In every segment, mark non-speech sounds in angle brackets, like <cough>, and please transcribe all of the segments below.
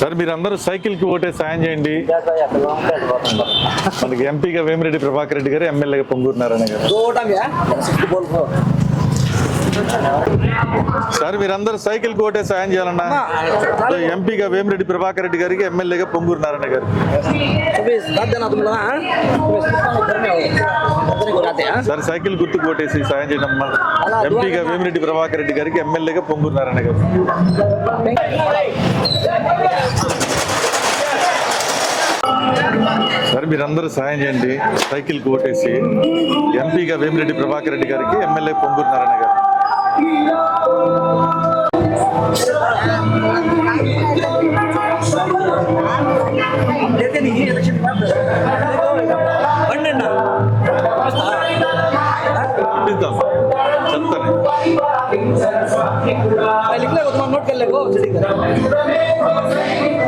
Sir మీరందరూ సైకిల్కి ఓటే సాయం చేయండి. మనకి ఎంపీగా వేమిరెడ్డి ప్రభాకర్ రెడ్డి గారు ఎమ్మెల్యేగా పొంగూరునారాయణ గారు. సార్ మీరందరూ సైకిల్ కోటే సాయం చేయాలన్నా? ఎంపీగా వేమిరెడ్డి ప్రభాకర్ రెడ్డి గారికి ఎమ్మెల్యేగా పొంగూరు నారాయణ గారు సార్ సైకిల్ గుర్తు కొట్టేసి సాయం చేయడం ఎంపీగా వేమిరెడ్డి ప్రభాకర్ రెడ్డి గారికి ఎమ్మెల్యేగా పొంగూరు నారాయణ గారు. సార్ మీరందరూ సాయం చేయండి. సైకిల్ కొట్టేసి ఎంపీగా వేమిరెడ్డి ప్రభాకర్ రెడ్డి గారికి ఎమ్మెల్యే పొంగూరు నారాయణ గారు.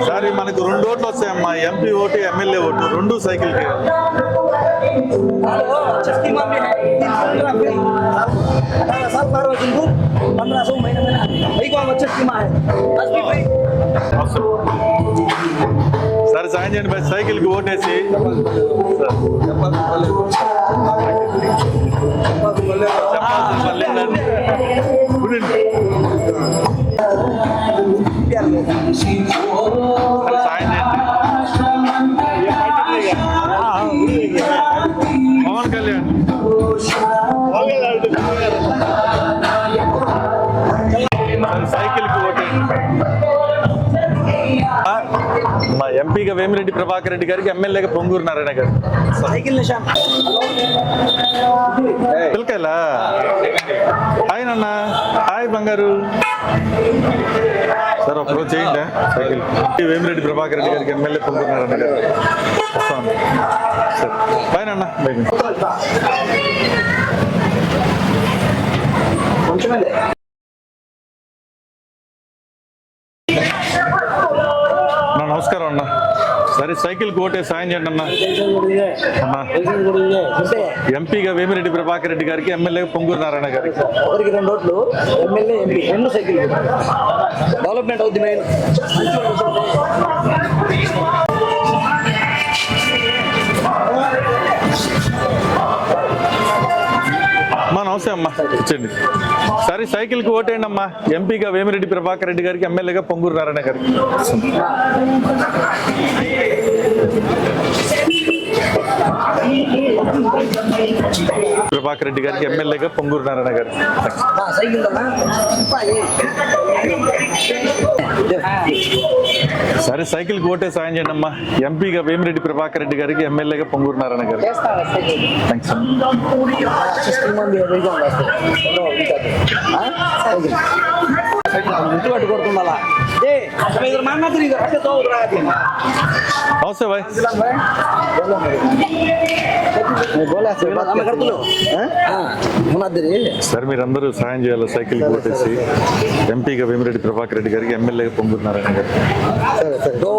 సార్ ఇవి మనకు రెండు ఓట్లు వస్తాయమ్మా ఎంపీ ఓటు ఎమ్మెల్యే ఓటు రెండు సైకిల్కి हेलो छठी माह में है तीन पंद्रह फ्री अठारह साल बारह वजन को पंद्रह सौ महीने में वही को हम छठी माह है दस भी फ्री సరే సాయం చేయండి మరి సైకిల్కి ఓటేసి సార్ చెప్పాల్సిన పని 보낸다. ఎంపీగా వేమిరెడ్డి ప్రభాకర్ రెడ్డి గారికి ఎమ్మెల్యేగా పొంగూరు నారాయణ గారు. పిలకలా హాయ్ నాన్న. హాయ్ బంగారు. సార్ ఒకరోజు చేయండి సైకిల్. వేమిరెడ్డి ప్రభాకర్ రెడ్డి గారికి ఎమ్మెల్యే పొంగూరు నారాయణ గారు. వస్తాను. సార్. బాయ్ నాన్న. బాయ్. కొంచెమే సరే సైకిల్ కోటే సాయం చేయండి అన్న. అన్న. ఎంపీగా వేమిరెడ్డి ప్రభాకర్ రెడ్డి గారికి ఎమ్మెల్యే పొంగూరు నారాయణ గారికి. ఒకరికి రెండు ఓట్లు ఎమ్మెల్యే ఎంపీ రెండు సైకిల్ డెవలప్మెంట్ అవుద్ది మెయిన్. నమస్తే అమ్మా. ఇచ్చండి సరే సైకిల్కి ఓటేయండి అమ్మా. ఎంపీగా వేమిరెడ్డి ప్రభాకర్ రెడ్డి గారికి ఎమ్మెల్యేగా పొంగూరు నారాయణ గారికి. ప్రభాకర్ రెడ్డి గారికి ఎమ్మెల్యేగా పొంగూరు నారాయణ గారికి సైకిల్ సరే సైకిల్కి ఓటే సాయం చేయండి అమ్మా ఎంపీగా వేమిరెడ్డి ప్రభాకర్ రెడ్డి గారికి ఎమ్మెల్యేగా పొంగూరు నారాయణ గారికి థ్యాంక్స్ అమ్మా ఇంటి పట్టు కొడుతుండాలా ఏ ఇద్దరు మాట్లాడుతుంది ఇది అంటే తో నమస్తే బాయ్ సరే మీరందరూ సాయం చేయాలి సైకిల్కి ఓటేసి ఎంపీగా వేమిరెడ్డి ప్రభాకర్ రెడ్డి గారికి ఎమ్మెల్యేగా పొంగూరు నారాయణ గారికి दो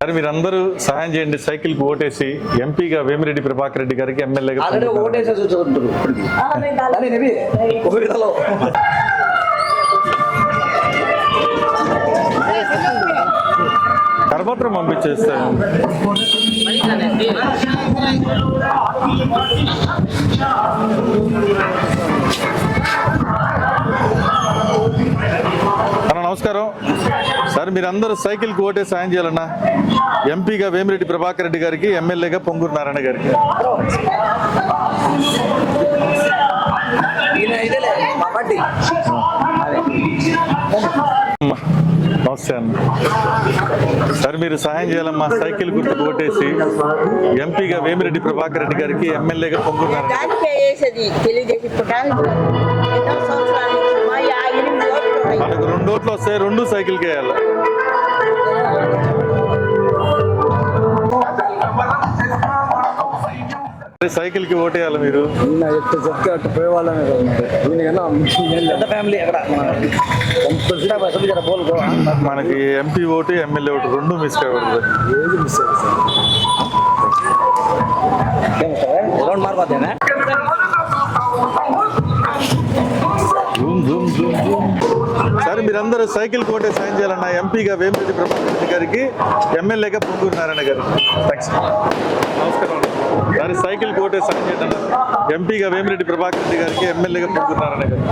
సరే మీరందరూ సాయం చేయండి సైకిల్కి ఓటేసి ఎంపీగా వేమిరెడ్డి ప్రభాకర్ రెడ్డి గారికి ఎమ్మెల్యేగా ఓటేసే కరపత్రం పంపించేస్తాను. అన్న నమస్కారం. సార్ మీరందరూ సైకిల్కి ఓటే సాయం చేయాలన్నా ఎంపీగా వేమిరెడ్డి ప్రభాకర్ రెడ్డి గారికి ఎమ్మెల్యేగా పొంగూరు నారాయణ గారికి. పార్టీ. నమస్తే అన్న. సార్ మీరు సాయం చేయాలమ్మా. సైకిల్ గుర్తుకు ఓటేసి ఎంపీగా వేమిరెడ్డి ప్రభాకర్ రెడ్డి గారికి ఎమ్మెల్యేగా ఉన్నాయి. మనకు రెండు ఓట్లు వస్తాయి రెండు సైకిల్కి వేయాలి. సైకిల్కి ఓటేయాలి మీరు? ఎట్టు చెప్తే అట్టు మనకి ఎంపీ ఓటు ఎమ్మెల్యే ఓటు రెండు మిస్ కాకూడదు. ఏది మిస్ రౌండ్ మీరందరూ సైకిల్ కోటే సాయం చేయాలన్న ఎంపీగా వేమిరెడ్డి ప్రభాకర్ రెడ్డి గారికి ఎమ్మెల్యేగా పొంగూరు నారాయణ గారు. థ్యాంక్స్ నమస్కారం. సరే సైకిల్ కోటే సాయం చేయండి ఎంపీగా వేమిరెడ్డి ప్రభాకర్ రెడ్డి గారికి ఎమ్మెల్యేగా పొంగూరు నారాయణ గారు.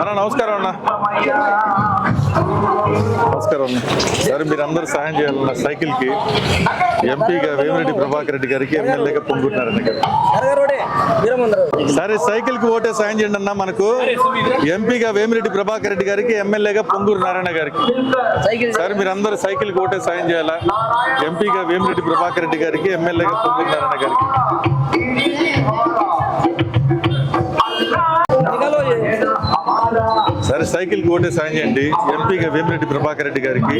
అన్న నమస్కారం అన్న. నమస్కారం అన్న. సరే మీరందరూ సాయం చేయాలన్న సైకిల్కి ఎంపీగా వేమిరెడ్డి ప్రభాకర్ రెడ్డి గారికి ఎమ్మెల్యేగా పొంగూరు సరే సైకిల్కి ఓటే సాయం చేయండి అన్న మనకు. ఎంపీగా వేమిరెడ్డి ప్రభాకర్ రెడ్డి గారికి ఎమ్మెల్యేగా పొంగూరు నారాయణ గారికి. సార్ మీరందరూ మీరు అందరూ సైకిల్కి ఓటే సాయం చేయాలా? ఎంపీగా వేమిరెడ్డి ప్రభాకర్ రెడ్డి గారికి ఎమ్మెల్యేగా పొంగూరు నారాయణ గారికి. సరే సైకిల్ ఓటే సాయం చేయండి. ఎంపీగా వేమిరెడ్డి ప్రభాకర్ రెడ్డి గారికి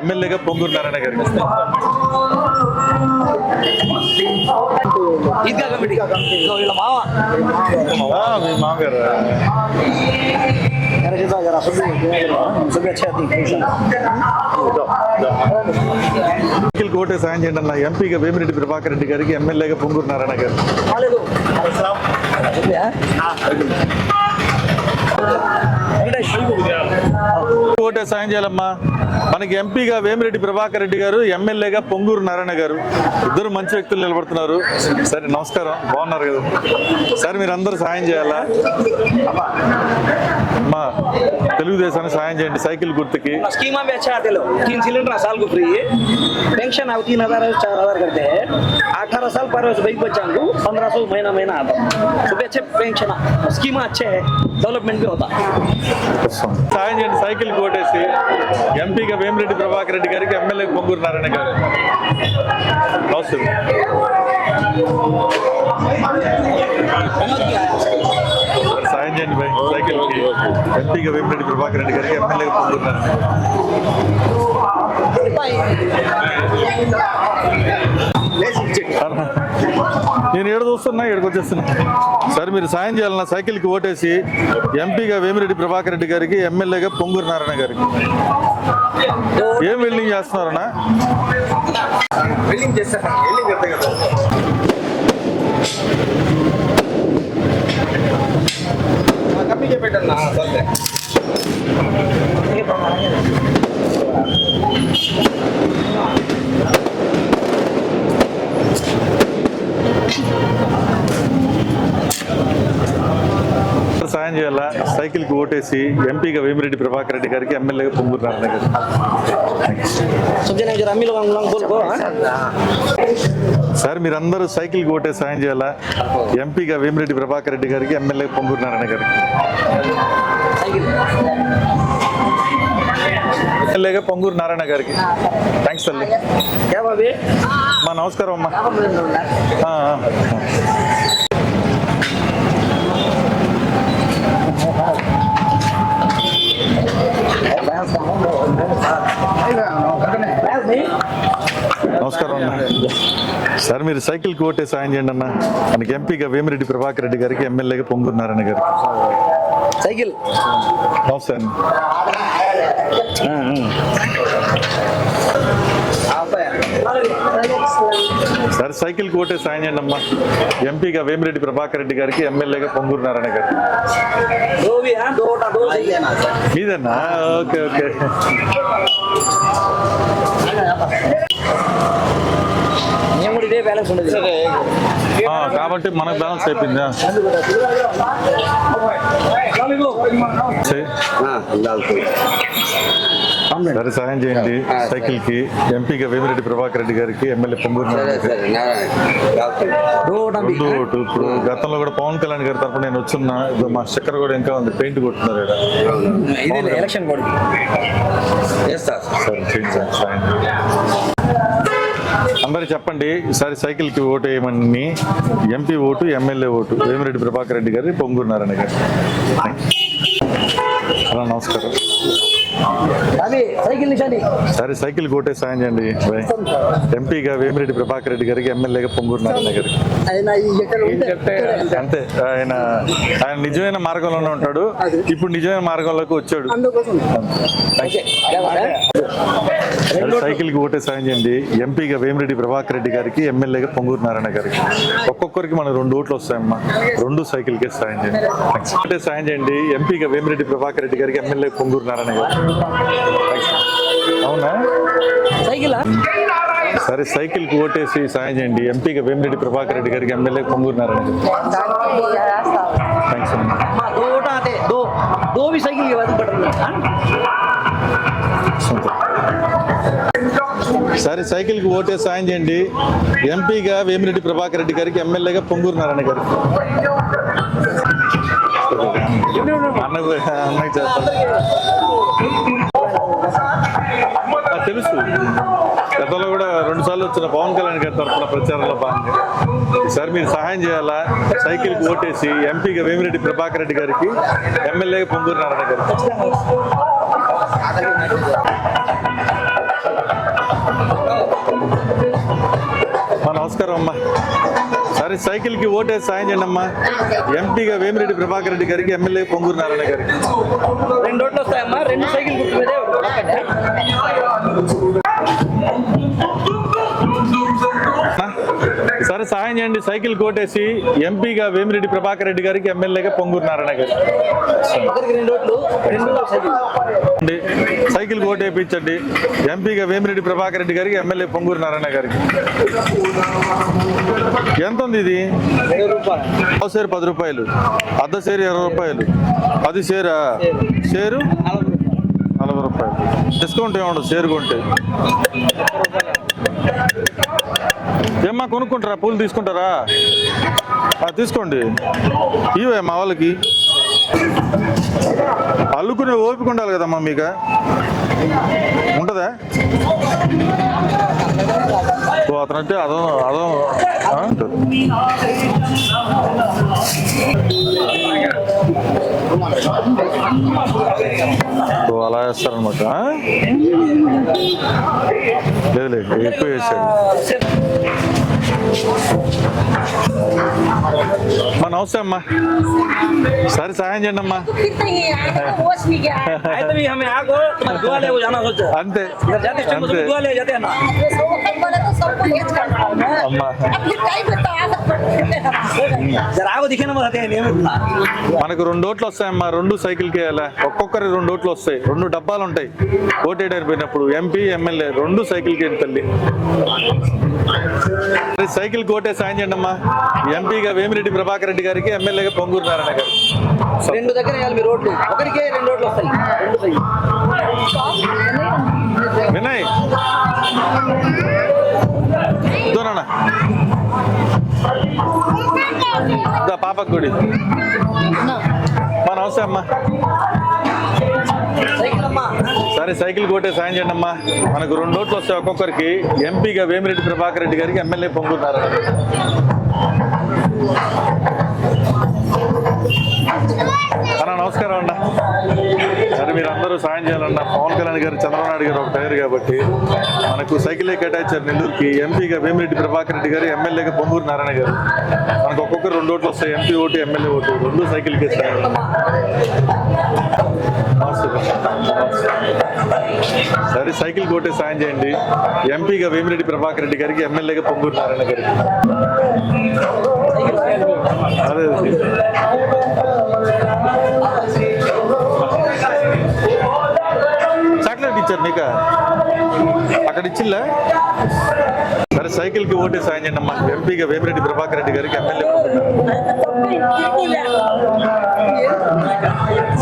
ఎమ్మెల్యేగా పొంగూరు నారాయణ గారికి సైకిల్ మామగారు సాయం చేయండి అన్న ఎంపీగా వేమిరెడ్డి ప్రభాకర్ రెడ్డి గారికి ఎమ్మెల్యేగా పొంగూరు నారాయణ గారు. ఓటే సాయం చేయాలమ్మా. మనకి ఎంపీగా వేమిరెడ్డి ప్రభాకర్ రెడ్డి గారు ఎమ్మెల్యేగా పొంగూరు నారాయణ గారు. ఇద్దరు మంచి వ్యక్తులు నిలబడుతున్నారు. సరే నమస్కారం. బాగున్నారు కదా. సరే మీరు అందరూ సాయం చేయాలా? అమ్మా. తెలుగుదేశానికి సాయం చేయండి సైకిల్ గుర్తుకి स्कीमा में अच्छा आते लोग तीन सिलेंडर साल को फ्री है पेंशन अब तीन हजार चार हजार करते हैं अठारह साल पर उस भाई बच्चा को पंद्रह सौ महीना महीना आता सुबह अच्छे पेंशन स्कीमा अच्छे है डेवलपमेंट भी होता సాయం చేయండి సైకిల్ ఓటేసి ఎంపీగా వేమిరెడ్డి ప్రభాకర్ రెడ్డి గారికి ఎమ్మెల్యే పొంగూరు నారాయణ గారు నమస్తే సాయం చేయండి భయ్. సైకిల్ ఎంపీగా వేమిరెడ్డి ప్రభాకర్ రెడ్డి గారికి ఎమ్మెల్యేగా పొందుతున్నారు. నేను ఏడు చూస్తున్నా? ఇక్కడికి వచ్చేస్తున్నా? సరే మీరు సాయం చేయాలన్న సైకిల్కి ఓటేసి ఎంపీగా వేమిరెడ్డి ప్రభాకర్ రెడ్డి గారికి ఎమ్మెల్యేగా పొంగూరు నారాయణ గారికి. ఏం వెల్డింగ్ చేస్తున్నారన్నా? వెల్డింగ్ చేస్తారు? करते करते कमी के చేయాలా? సైకిల్కి ఓటేసి ఎంపీగా వేమిరెడ్డి ప్రభాకర్ రెడ్డి గారికి ఎమ్మెల్యేగా పొంగూరు నారాయణ గారు. సార్ మీరందరూ సైకిల్కి ఓటే సాయం చేయాలా? ఎంపీగా వేమిరెడ్డి ప్రభాకర్ రెడ్డి గారికి ఎమ్మెల్యే పొంగూరు నారాయణ గారికి. ఎమ్మెల్యేగా పొంగూరు నారాయణ గారికి. థ్యాంక్స్ తల్లి. మా నమస్కారం అమ్మా. నమస్కారం సార్ మీరు సైకిల్ కోటే సాయం చేయండి అన్న. మనకి ఎంపీగా వేమిరెడ్డి ప్రభాకర్ రెడ్డి గారికి ఎమ్మెల్యేగా పొంగు నారాయణ గారికి సైకిల్. నమస్తే సార్ సైకిల్ కోటే సాయం చేయండి అమ్మా ఎంపీగా వేమిరెడ్డి ప్రభాకర్ రెడ్డి గారికి ఎమ్మెల్యేగా పొంగూరు నారాయణ గారు మీదేనా ఓకే ఓకే కాబట్టి మనకు బ్యాలెన్స్ అయిపోయిందా సరే సరే సహాయం చేయండి. సైకిల్కి ఎంపీగా వేమిరెడ్డి ప్రభాకర్ రెడ్డి గారికి ఎమ్మెల్యే పొంగూరు ఇప్పుడు గతంలో కూడా పవన్ కళ్యాణ్ గారి తరఫున నేను వచ్చున్నా మా చక్కెర కూడా ఇంకా ఉంది. పెయింట్ కొట్టున్నారు సార్ అందరు చెప్పండి ఈసారి సైకిల్కి ఓటు వేయమని. MP vote MLA vote. Vemireddy Prabhakar Reddy గారి పొంగూరు నారాయణ గారు. నమస్కారం. సరే సైకిల్ కొట్టే సాయం చేయండి. ఎంపీగా వేమిరెడ్డి ప్రభాకర్ రెడ్డి గారికి ఎమ్మెల్యేగా పొంగూరు నారాయణ గారికి. అంతే ఆయన ఆయన నిజమైన మార్గంలోనే ఉంటాడు. ఇప్పుడు నిజమైన మార్గంలోకి వచ్చాడు. సైకిల్కి ఓటే సాయం చేయండి. ఎంపీగా వేమిరెడ్డి ప్రభాకర్ రెడ్డి గారికి ఎమ్మెల్యేగా పొంగూరు నారాయణ గారికి. ఒక్కొక్కరికి మన రెండు ఓట్లు వస్తాయమ్మా. రెండు సైకిల్ కే సాయం చేయండి. ఓటే సాయం చేయండి. ఎంపీగా వేమిరెడ్డి ప్రభాకర్ రెడ్డి గారికి ఎమ్మెల్యే పొంగూరు నారాయణ గారు. అవునా సైకిల్ సరే సైకిల్ కి ఓటేసి సాయం చేయండి ఎంపీగా వేమిరెడ్డి ప్రభాకర్ రెడ్డి గారికి ఎమ్మెల్యే పొంగూరు నారాయణ గారు థ్యాంక్స్ అమ్మా दो वोट आते दो दो भी साइकिल के बाद बटन సంతోషం. సరే సైకిల్ కి ఓటే సాయం చేయండి ఎంపీగా వేమిరెడ్డి ప్రభాకర్ రెడ్డి గారికి ఎమ్మెల్యేగా పొంగూరు నారాయణ గారు అన్నకు అన్నకి చేస్తాను తెలుసు. గతంలో కూడా రెండు సార్లు వచ్చిన పవన్ కళ్యాణ్ గారి తరఫున ప్రచారంలో బాగుంది ఈసారి మీరు సహాయం చేయాలా? సైకిల్కి ఓటేసి ఎంపీగా వేమిరెడ్డి ప్రభాకర్ రెడ్డి గారికి ఎమ్మెల్యేగా పొంగూరు నారాయణ గారికి. నమస్కారం అమ్మా. సరే సైకిల్కి ఓటేసి సాయం చేయండి అమ్మా ఎంపీగా వేమిరెడ్డి ప్రభాకర్ రెడ్డి గారికి ఎమ్మెల్యే పొంగూరు నారాయణ గారికి రెండు రోడ్లు వస్తాయమ్మా రెండు సైకిల్ గుర్తు మీదే ఒకటే. ఆ? సరే సహాయం చేయండి. సైకిల్ కోటేసి ఎంపీగా వేమిరెడ్డి ప్రభాకర్ రెడ్డి గారికి ఎమ్మెల్యేగా పొంగూరు నారాయణ గారికి రెండు సైకిల్. అండి. సైకిల్ కోట్ వేయించండి ఎంపీగా వేమిరెడ్డి ప్రభాకర్ రెడ్డి గారికి ఎమ్మెల్యే పొంగూరు నారాయణ గారికి. ఎంత ఉంది ఇది? పావు సేరు పది రూపాయలు. అర్ధ సేరు ఇరవై రూపాయలు. పది సేరా షేరు? నలభై రూపాయలు. డిస్కౌంట్ ఏముండదు షేర్ కొంటే. ఏమ్మా కొనుక్కుంటారా? పూలు తీసుకుంటారా? అది తీసుకోండి. ఇవే మా వాళ్ళకి. అల్లుకునే ఓపిక ఉండాలి కదమ్మా మీకు? ఉంటుందా? ఓ అతనంటే అదో అదో ఉంటుంది. అలా వేస్తారనమాట లేదు లేదు ఎక్కువ వేసాడు. మా నమస్తే అమ్మా. సరే సహాయం చేయండి అమ్మా. <laughs> అంతే అంతే. మనకు రెండు ఓట్లు వస్తాయమ్మా రెండు సైకిల్కి వెళ్ళా ఒక్కొక్కరి రెండు ఓట్లు వస్తాయి రెండు డబ్బాలు ఉంటాయి. ఓటేట్ అయిపోయినప్పుడు ఎంపీ ఎమ్మెల్యే రెండు సైకిల్కి తల్లి. సైకిల్ కోటే సాయం చేయండి అమ్మా. ఎంపీగా వేమిరెడ్డి ప్రభాకర్ రెడ్డి గారికి ఎమ్మెల్యేగా పొంగూరు నారాయణ గారు. రెండు దగ్గర మీ రోడ్లు. ఒకరికే రెండు రోడ్లు వస్తాయి. వినయ్. పాపకు గుడి మా నమస్తే అమ్మా. సైకిల్ అమ్మా సరే సైకిల్ కొట్టే సాయం చేయండి అమ్మా మనకు రెండు ఓట్లు వస్తే ఒక్కొక్కరికి ఎంపీగా వేమిరెడ్డి ప్రభాకర్ రెడ్డి గారికి ఎమ్మెల్యే పొంగుతున్నారు. అన్న నమస్కారం అన్న. సరే మీరు అందరూ సాయం చేయాలన్న. పవన్ కళ్యాణ్ గారు చంద్రబాబు నాయుడు గారు ఒక టైర్ కాబట్టి మనకు సైకిల్ కేటాయించారు నెల్లూరుకి. ఎంపీగా వేమిరెడ్డి ప్రభాకర్ రెడ్డి గారు ఎమ్మెల్యేగా పొంగూరు నారాయణ గారు. మనకు ఒక్కొక్కరు రెండు ఓట్లు వస్తాయి. MP vote MLA vote. రెండు సైకిల్కి ఇస్తారు సరే సైకిల్ కోటే సాయం చేయండి. ఎంపీగా వేమిరెడ్డి ప్రభాకర్ రెడ్డి గారికి ఎమ్మెల్యేగా పొంగూరు నారాయణ గారికి. అదే చాక్లెట్ ఇచ్చారు నీక అక్కడ ఇచ్చిల్లా? సరే సైకిల్కి ఓటే సాయం చేయండి అమ్మా. ఎంపీగా వేమిరెడ్డి ప్రభాకర్ రెడ్డి గారికి ఎమ్మెల్యే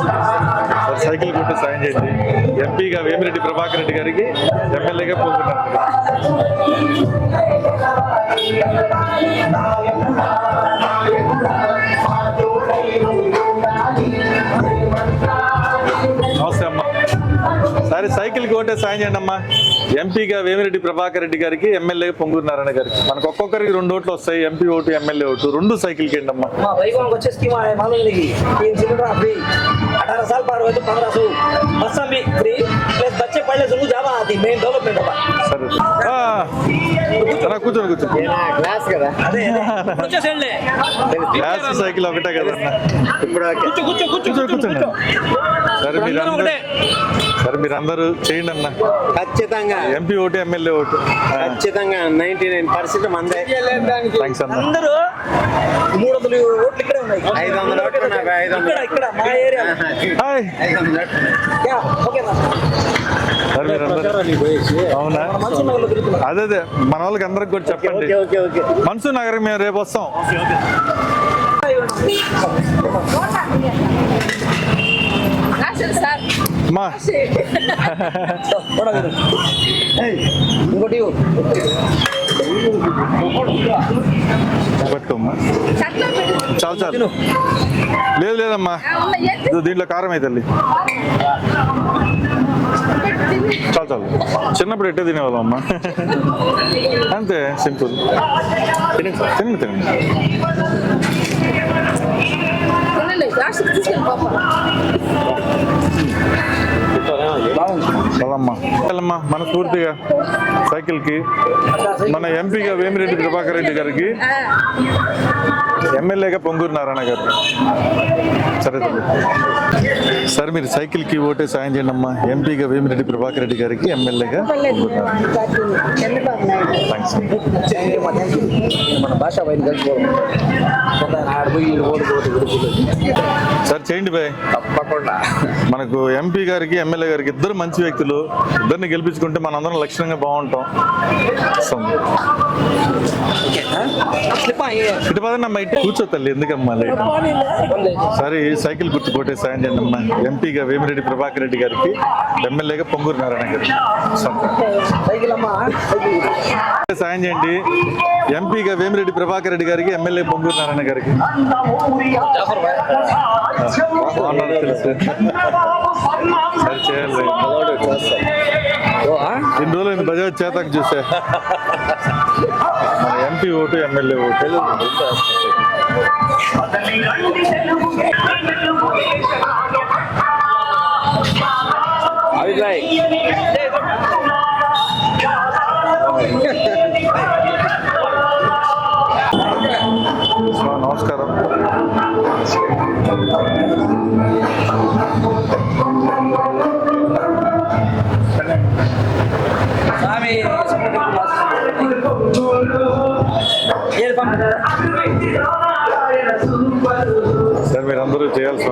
సరే సైకిల్ కొట్టి సాయం చేసి ఎంపీగా వేమిరెడ్డి ప్రభాకర్ రెడ్డి గారికి ఎమ్మెల్యేగా పోతున్నారు సరే సరే సైకిల్ కోటే సాయం చేయండి అమ్మా ఎంపీగా వేమిరెడ్డి ప్రభాకర్ రెడ్డి గారికి ఎమ్మెల్యే పొంగూరు నారాయణ గారికి. మనకు ఒక్కొక్కరికి రెండు ఓట్లు వస్తాయి ఎంపీ ఓటు ఎమ్మెల్యే ఓటు. రెండు సైకిల్కి అమ్మా కూర్చోండి కూర్చోండి గ్లాస్ సైకిల్ ఒకటే కదా కూర్చో కూర్చోండి సరే మీరు సరే మీరు అందరూ చేయండి అన్న. ఖచ్చితంగా. MP vote MLA vote. ఖచ్చితంగా నైన్టీ నైన్ పర్సెంట్ మందే. మూడు వందల ఓట్లు ఇక్కడే ఉన్నాయి. ఐదు వందల ఓట్లు ఇక్కడ ఇక్కడ మా ఏరియా. ఓకే అవునా? అదే అదే. మన వాళ్ళకి అందరికి కూడా చెప్పండి. Okay okay okay. మనసు నగరం మేము రేపు వస్తాం. మా. ఇంకోటి. పట్టుకోమ్మా. చాలు చాలు. లేదు లేదమ్మా. దీంట్లో కారం అయితే తల్లి. చాలు చాలు. చిన్నప్పుడు ఎట్టే తినేవాళ్ళం అమ్మా? అంతే సింపుల్. తినండి తినండి తినండి చల్లమ్మా మనస్ఫూర్తిగా సైకిల్కి. మన ఎంపీగా వేమిరెడ్డి ప్రభాకర్ రెడ్డి గారికి ఎమ్మెల్యేగా పొంగూరు నారాయణ గారు. సరే సరే. మీరు సైకిల్కి ఓటే సాయం చేయండి అమ్మా ఎంపీగా వేమిరెడ్డి ప్రభాకర్ రెడ్డి గారికి ఎమ్మెల్యేగా మన సరే చేయండి బాయ్. తప్పకుండా. మనకు ఎంపీ గారికి ఎమ్మెల్యే గారికి ఇద్దరు మంచి వ్యక్తులు. ఇద్దరిని గెలిపించుకుంటే మనందరం లక్షణంగా బాగుంటాం. ఇటు పదనమ్మా ఇటు కూర్చో తల్లి ఎందుకమ్మా సరే సైకిల్ గుర్తు కోటే సాయం చేయండి అమ్మా ఎంపీగా వేమిరెడ్డి ప్రభాకర్ రెడ్డి గారికి ఎమ్మెల్యేగా పొంగూరు నారాయణ గారికి సాయం చేయండి. ఎంపీగా వేమిరెడ్డి ప్రభాకర్ రెడ్డి గారికి ఎమ్మెల్యే పొంగూరు నారాయణ గారికి. సరే చేయాలి ఇన్ని రోజులు బజాజ్ చేతకు చూసా. MP vote MLA vote. అభిప్రాయ్ so, నమస్కారం స్వామి ఏది పంపు సార్ మీరు అందరూ చేయాలి.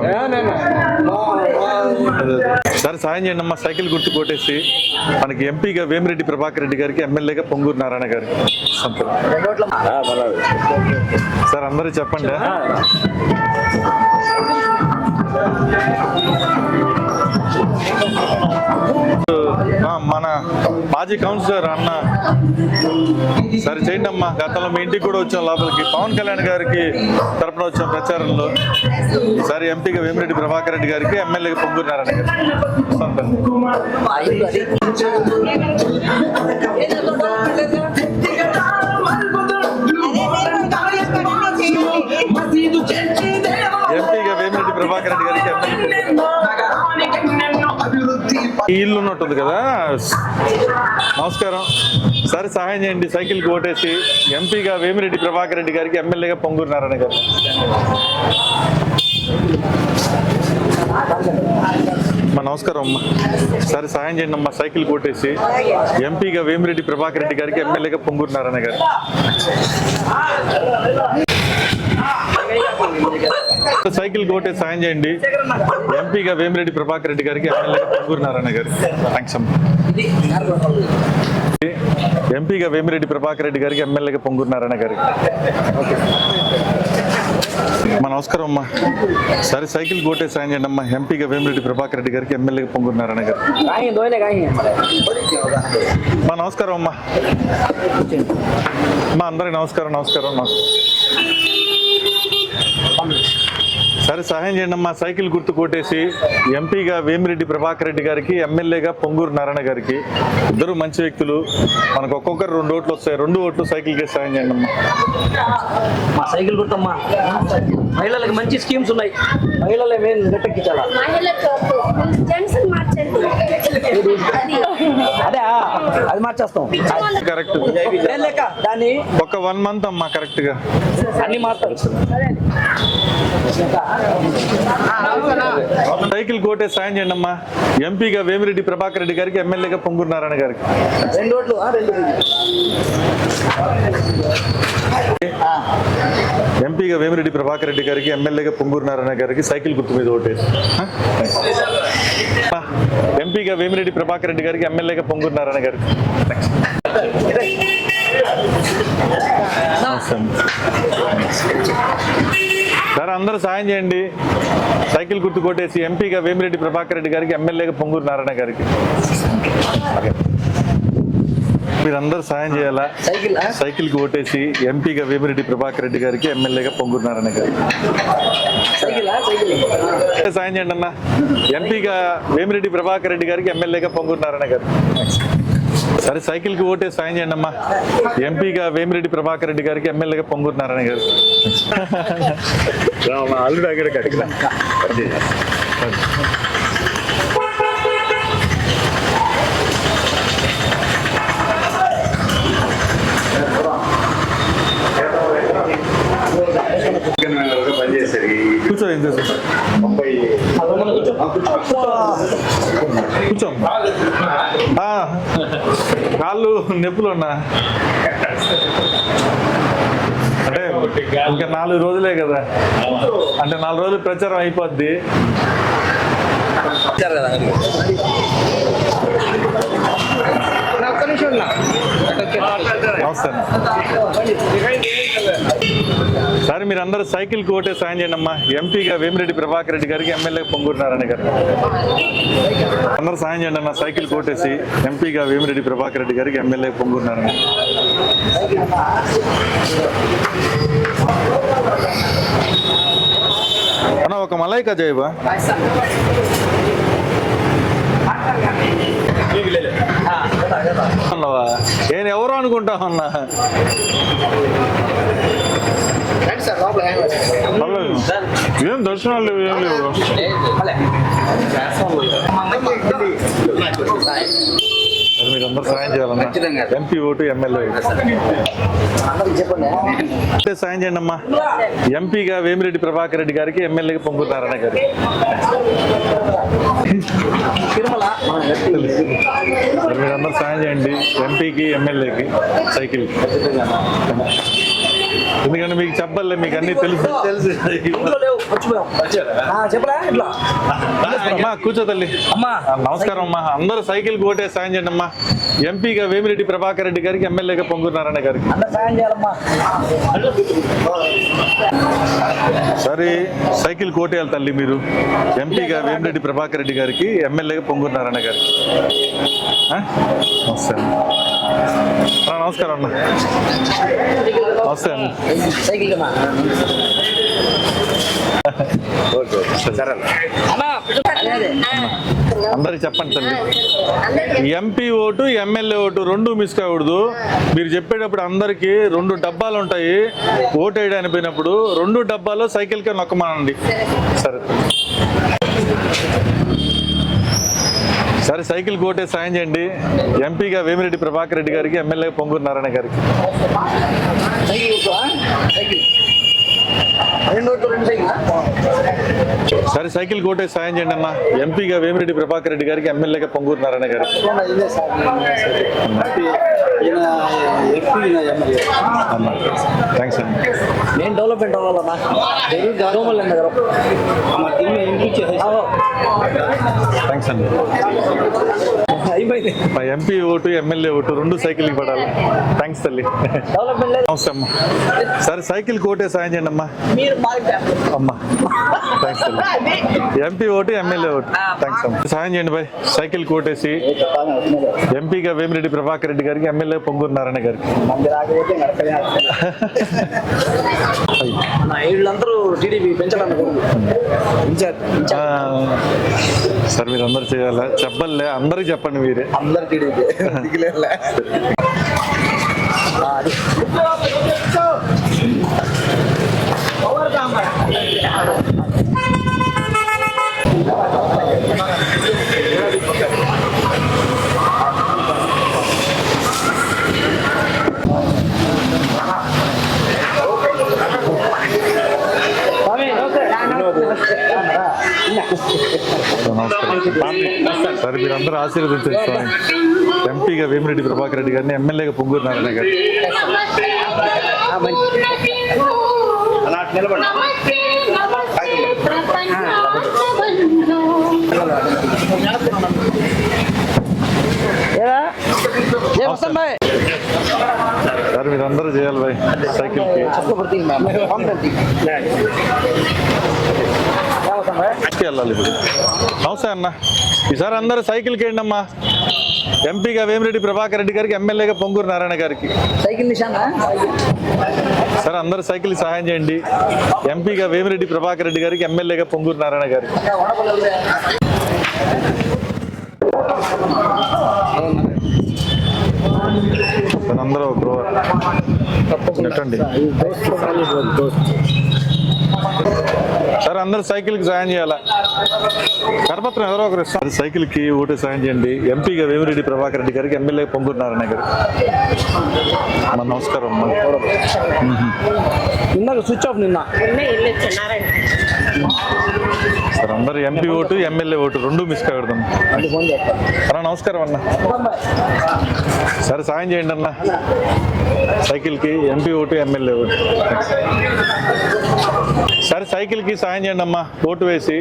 సార్ సాయం చేయండి అమ్మా సైకిల్ గుర్తు కొట్టేసి మనకి ఎంపీగా వేమిరెడ్డి ప్రభాకర్ రెడ్డి గారికి ఎమ్మెల్యేగా పొంగూరు నారాయణ గారి సార్ అందరూ చెప్పండి. మన మాజీ కౌన్సిలర్ అన్న సరే చేయండి అమ్మా గతంలో మీ ఇంటికి కూడా వచ్చాం లోపలికి. పవన్ కళ్యాణ్ గారికి తరపున వచ్చాం ప్రచారంలో. సరే ఎంపీగా వేమిరెడ్డి ప్రభాకర్ రెడ్డి గారికి ఎమ్మెల్యేగా పొంగూరు నారాయణ సంతకం. ఇల్లు ఉన్నట్టుంది కదా? నమస్కారం. సరే సహాయం చేయండి. సైకిల్కి ఓటేసి ఎంపీగా వేమిరెడ్డి ప్రభాకర్ రెడ్డి గారికి ఎమ్మెల్యేగా పొంగూరు నారాయణ గారు. అమ్మా నమస్కారం అమ్మా. సరే సహాయం చేయండి అమ్మా. సైకిల్ కొట్టేసి ఎంపీగా వేమిరెడ్డి ప్రభాకర్ రెడ్డి గారికి ఎమ్మెల్యేగా పొంగూరు నారాయణ గారు. సైకిల్ కోటే సాయం చేయండి. ఎంపీగా వేమిరెడ్డి ప్రభాకర్ రెడ్డి గారికి ఎమ్మెల్యేగా పొంగూరు నారాయణ గారు థ్యాంక్స్ అమ్మా. ఎంపీగా వేమిరెడ్డి ప్రభాకర్ రెడ్డి గారికి ఎమ్మెల్యేగా పొంగూరు నారాయణ గారికి. అమ్మా నమస్కారం అమ్మా. సరే సైకిల్ కోటే సాయం చేయండి అమ్మా. ఎంపీగా వేమిరెడ్డి ప్రభాకర్ రెడ్డి గారికి ఎమ్మెల్యేగా పొంగూరు నారాయణ గారు. మా అమ్మా నమస్కారం అమ్మా. అమ్మా అందరికి నమస్కారం నమస్కారం నమస్కారం సరే సహాయం చేయండి అమ్మా. సైకిల్ గుర్తు కొట్టేసి ఎంపీగా వేమిరెడ్డి ప్రభాకర్ రెడ్డి గారికి ఎమ్మెల్యేగా పొంగూరు నారాయణ గారికి ఇద్దరు మంచి వ్యక్తులు. మనకు ఒక్కొక్కరు రెండు ఓట్లు వస్తాయి. రెండు ఓట్లు సైకిల్కే సహాయం చేయండి అమ్మా. మా సైకిల్ గుర్తమ్మా మహిళలకు మంచి స్కీమ్స్ ఉన్నాయి. మహిళలే మెయిన్ గట్టెక్కించాలా? జెంట్స్ అది అదే మార్చేస్తాం. కరెక్ట్ దాన్ని ఒక వన్ మంత్ అమ్మా కరెక్ట్గా. అన్ని మారుతారు సైకిల్ కోటే సాయం చేయండి అమ్మా. ఎంపీగా వేమిరెడ్డి ప్రభాకర్ రెడ్డి గారికి ఎమ్మెల్యేగా పొంగూరు నారాయణ గారికి. రెండు ఓట్లు ఆ, రెండు ఎంపీగా వేమిరెడ్డి ప్రభాకర్ రెడ్డి గారికి ఎమ్మెల్యేగా పొంగూరు నారాయణ గారికి సైకిల్ గుర్తు మీద ఓటే ఎంపీగా వేమిరెడ్డి ప్రభాకర్ రెడ్డి గారికి ఎమ్మెల్యేగా పొంగూరు నారాయణ గారికి. సార్ అందరూ సాయం చేయండి. సైకిల్ గుర్తు కొట్టేసి ఎంపీగా వేమిరెడ్డి ప్రభాకర్ రెడ్డి గారికి ఎమ్మెల్యేగా పొంగూరు నారాయణ గారికి. మీరందరూ సాయం చేయాలా సైకిల్ ఆ? సైకిల్కి ఓటేసి ఎంపీగా వేమిరెడ్డి ప్రభాకర్ రెడ్డి గారికి ఎమ్మెల్యేగా పొంగూరు నారాయణ గారికి సైకిల్ ఆ? సైకిల్ సాయం చేయండి అన్న ఎంపీగా వేమిరెడ్డి ప్రభాకర్ రెడ్డి గారికి ఎమ్మెల్యేగా పొంగూరు నారాయణ గారు సరే సైకిల్కి ఓటే సాయం చేయండి అమ్మా ఎంపీగా వేమిరెడ్డి ప్రభాకర్ రెడ్డి గారికి ఎమ్మెల్యేగా పొంగూరు నారాయణ గారు అల్లుడు అక్కడ కూర్చో ఏం ముప్పై కూర్చో. కాళ్ళు నొప్పులు ఉన్నా అంటే ఇంకా నాలుగు రోజులే కదా. అంటే నాలుగు రోజులు ప్రచారం అయిపోద్ది. నమస్తే సరే మీరు అందరూ సైకిల్ కోటే సాయం చేయండి అమ్మా ఎంపీగా వేమిరెడ్డి ప్రభాకర్ రెడ్డి గారికి ఎమ్మెల్యే పొంగూరు నారాయణ గారు. అందరూ సాయం చేయండి అన్న సైకిల్ కోటేసి ఎంపీగా వేమిరెడ్డి ప్రభాకర్ రెడ్డి గారికి ఎమ్మెల్యే పొంగూరు నారాయణ అన్న ఒక మలైకా జైబా? అన్నవా? నేను ఎవరు అనుకుంటా అన్నా. పర్లేదు. ఏం దర్శనాలు లేవు ఏం లేవు. అందరూ సాయం చేయాలన్నా? ఎంపీ ఓటు ఎమ్మెల్యే అంటే సాయం చేయండి అమ్మా. ఎంపీగా వేమిరెడ్డి ప్రభాకర్ రెడ్డి గారికి ఎమ్మెల్యేగా పొంగురు నారాయణ గారు. తిరుమల మన గట్టి. మరి మీరు అందరూ సాయం చేయండి. ఎంపీకి ఎమ్మెల్యేకి సైకిల్ ఎందుకంటే మీకు చెప్పాలి మీకు అన్ని తెలుసు. తెలుసు. ఇట్లా అమ్మా కూర్చో తల్లి. అమ్మా. నమస్కారం అమ్మా. అందరూ సైకిల్ ఓటే సాయం చేయండి అమ్మా. ఎంపీగా వేమిరెడ్డి ప్రభాకర్ రెడ్డి గారికి ఎమ్మెల్యేగా పొంగూరు నారాయణ గారికి. అందరు సాయం చేయాలమ్మా. సరే సైకిల్ కోటేయాలి తల్లి మీరు. ఎంపీగా వేమిరెడ్డి ప్రభాకర్ రెడ్డి గారికి ఎమ్మెల్యేగా పొంగూరు నారాయణ గారికి? నమస్తే నమస్కారం అన్న. నమస్తే అన్న. సైకిల్ సరే. అందరికి చెప్పండి తల్లి. ఎంపీ ఓటు ఎమ్మెల్యే ఓటు రెండు మిస్ కాకూడదు. మీరు చెప్పేటప్పుడు అందరికి రెండు డబ్బాలు ఉంటాయి. ఓటు వేయడానికి పోయినప్పుడు రెండు డబ్బాలో సైకిల్కే నొక్కమానండి. సరే. సరే సైకిల్ కోటే సాయం చేయండి. ఎంపీగా వేమిరెడ్డి ప్రభాకర్ రెడ్డి గారికి ఎమ్మెల్యే పొంగూరు నారాయణ గారికి. సరే సైకిల్ కోటే సాయం చేయండి అన్న. ఎంపీగా వేమిరెడ్డి ప్రభాకర్ రెడ్డి గారికి ఎమ్మెల్యేగా పొంగూరు నారాయణ ఎమ్మెల్యే థ్యాంక్స్ అండి నేను డెవలప్మెంట్ అవ్వాలన్నా. దగ్గర థ్యాంక్స్ అండి అయిపోయింది. మా ఎంపీ ఓటు ఎమ్మెల్యే ఓటు రెండు సైకిల్కి పడాలి. థ్యాంక్స్ తల్లి. నమస్తే అమ్మా. సరే సైకిల్ కోటే సాయం చేయండి అమ్మా. అమ్మా. థ్యాంక్స్ తల్లి. MP vote MLA vote. Thanks అమ్మా. సాయం చేయండి బాయ్. సైకిల్ కోటేసి ఎంపీగా వేమిరెడ్డి ప్రభాకర్ రెడ్డి గారికి ఎమ్మెల్యే పొంగూరు నారాయణ గారికి. వీళ్ళందరూ టీడీపీ సార్ మీరు అందరు చేయాలా? చెప్పలే అందరికి చెప్పండి మీరే అందరు టీడీపీ దిగులేలే స్వామి సార్ మీరు ఆశీర్వదించండి స్వామి. ఎంపీగా వేమిరెడ్డి ప్రభాకర్ రెడ్డి గారిని ఎమ్మెల్యేగా పొంగూరు నారాయణ గారు సార్ మీరు అందరూ చేయాలి బాయ్. సైకిల్కి. ఇంటికి వెళ్ళాలి ఇప్పుడు. నమస్తే అన్న. ఈసారి అందరూ సైకిల్కి వెళ్ళండి అమ్మా? ఎంపీగా వేమిరెడ్డి ప్రభాకర్ రెడ్డి గారికి ఎమ్మెల్యేగా పొంగూరు నారాయణ గారికి. సైకిల్ సార్ అందరూ సైకిల్ సహాయం చేయండి. ఎంపీగా వేమిరెడ్డి ప్రభాకర్ రెడ్డి గారికి ఎమ్మెల్యేగా పొంగూరు నారాయణ గారికి. అందరూ బ్రో నెట్టండి. సార్ అందరు సైకిల్కి సాయం చేయాలా? కరపత్రం ఎవరో ఒకరు ఇస్తారు. సైకిల్కి ఓటు సాయం చేయండి. ఎంపీగా వేమిరెడ్డి ప్రభాకర్ రెడ్డి గారికి ఎమ్మెల్యే పొంగూరు నారాయణ గారు. అమ్మ, నమస్కారం అమ్మా. ఇందాక స్విచ్ ఆఫ్ నిన్న. సార్ అందరు ఎంపీ ఓటు ఎమ్మెల్యే ఓటు రెండు మిస్ కాకూడదు అన్న. నమస్కారం అన్న. సరే సాయం చేయండి అన్న. సైకిల్కి ఎంపీ ఓటు ఎమ్మెల్యే ఓటు. సరే సైకిల్కి సాయం చేయండి అమ్మా. ఓటు వేసి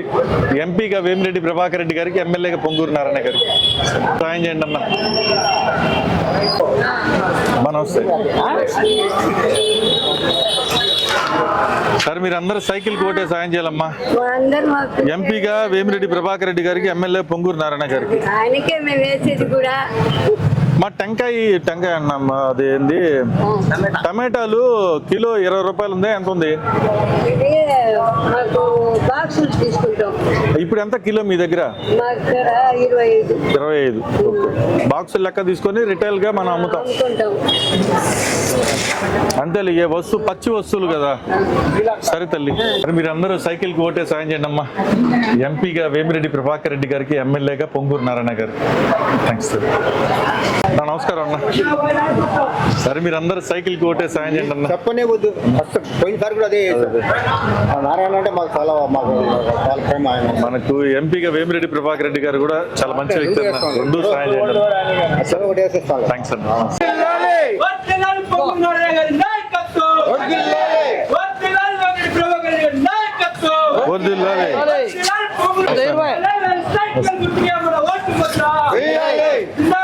ఎంపీగా వేమిరెడ్డి ప్రభాకర్ రెడ్డి గారికి ఎమ్మెల్యేగా పొంగూరు నారాయణ గారికి. సాయం చేయండి అన్న అమ్మా నమస్తే. సార్ మీరు అందరు సైకిల్కి ఓటే సాయం చేయాలమ్మా. ఎంపీగా వేమిరెడ్డి ప్రభాకర్ రెడ్డి గారికి ఎమ్మెల్యే పొంగూరు నారాయణ గారికి. ఆయనకే మేము వేసేది కూడా మా టెంకాయ టెంకాయ అన్నమ్మ అదేంది టమాటాలు కిలో ఇరవై రూపాయలు ఉంది ఎంత ఉంది? ఇప్పుడు ఎంత కిలో మీ దగ్గర? ఇరవై ఐదు. బాక్స్ లెక్క తీసుకొని రిటైల్గా మనం అమ్ముతాం. అంతేలే ఏ వస్తువు పచ్చి వస్తువులు కదా. సరే తల్లి. మరి మీరు అందరూ సైకిల్కి ఓటే సాయం చేయండి అమ్మా. ఎంపీగా వేమిరెడ్డి ప్రభాకర్ రెడ్డి గారికి ఎమ్మెల్యేగా పొంగూరు నారాయణ గారు. థ్యాంక్స్ నమస్కారం అన్న. సరే మీరు అందరూ సైకిల్కి ఓటే సాయం చేయండి అన్న. చెప్పనే వద్దు. ఫస్ట్ పోయినసారి కూడా అదే నారాయణ అంటే మాకు చాలా మాకు చాలా ప్రేమ ఆయన. మనకు ఎంపీగా వేమిరెడ్డి ప్రభాకర్ రెడ్డి గారు కూడా చాలా మంచి వ్యక్తి అన్న. రెండు సాయం చేయండి అసలు ఒకటి వేసేస్తాను థ్యాంక్స్ అన్న. సైకిల్ గుర్తుగా మన ఓటు జిందాబాద్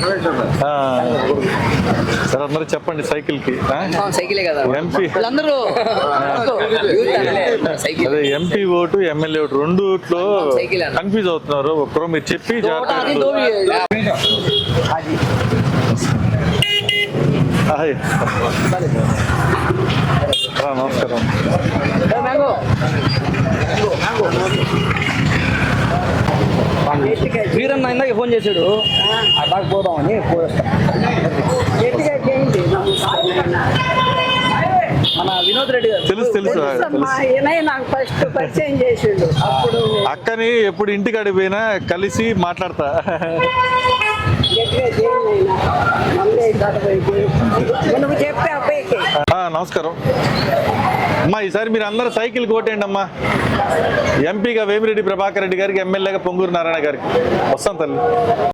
సరే అందరూ చెప్పండి సైకిల్కి ఆ? సైకిలే కదా. ఎంపీ అదే ఓటు ఎమ్మెల్యే ఓటు రెండుట్లో. కన్ఫ్యూజ్ అవుతున్నారు. ఒక్కరో మీరు చెప్పి నమస్కారం. వీరన్న ఇందాక ఫోన్ చేశాడు. అట్లా పోదామని మన వినోద్ రెడ్డి గారు. తెలుసు తెలుసు తెలుసమ్మా తెలుసు ఈయనే నాకు ఫస్ట్ పరిచయం చేసిండు. అప్పుడు అక్కని ఎప్పుడు ఇంటికి అడిగిపోయినా కలిసి మాట్లాడతా. నమస్కారం. అమ్మా ఈసారి మీరు అందరూ సైకిల్ కోటేయండి అమ్మా ఎంపీగా వేమిరెడ్డి ప్రభాకర్ రెడ్డి గారికి ఎమ్మెల్యేగా పొంగూరు నారాయణ గారికి. వస్తాం తల్లి.